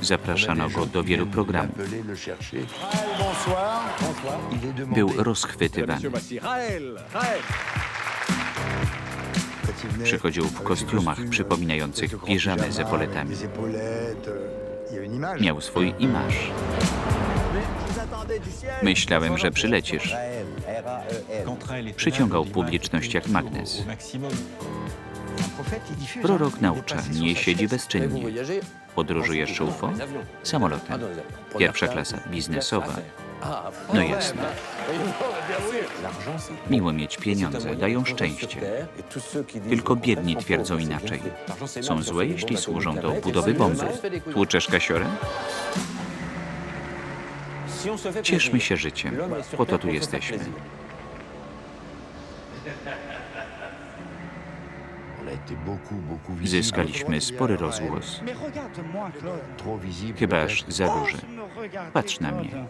Zapraszano go do wielu programów. Był rozchwytywany. Przychodził w kostiumach przypominających piżamy z epoletami. Miał swój imaż. Myślałem, że przylecisz. Przyciągał publiczność jak magnes. Prorok naucza, nie siedzi bezczynnie. Podróżuje szufą, samolotem. Pierwsza klasa biznesowa. No jasne. Miło mieć pieniądze, dają szczęście. Tylko biedni twierdzą inaczej. Są złe, jeśli służą do budowy bomby. Tłuczesz kasiorę? Cieszmy się życiem. Po to tu jesteśmy. Zyskaliśmy spory rozgłos. Chyba aż za duży. Patrz na mnie.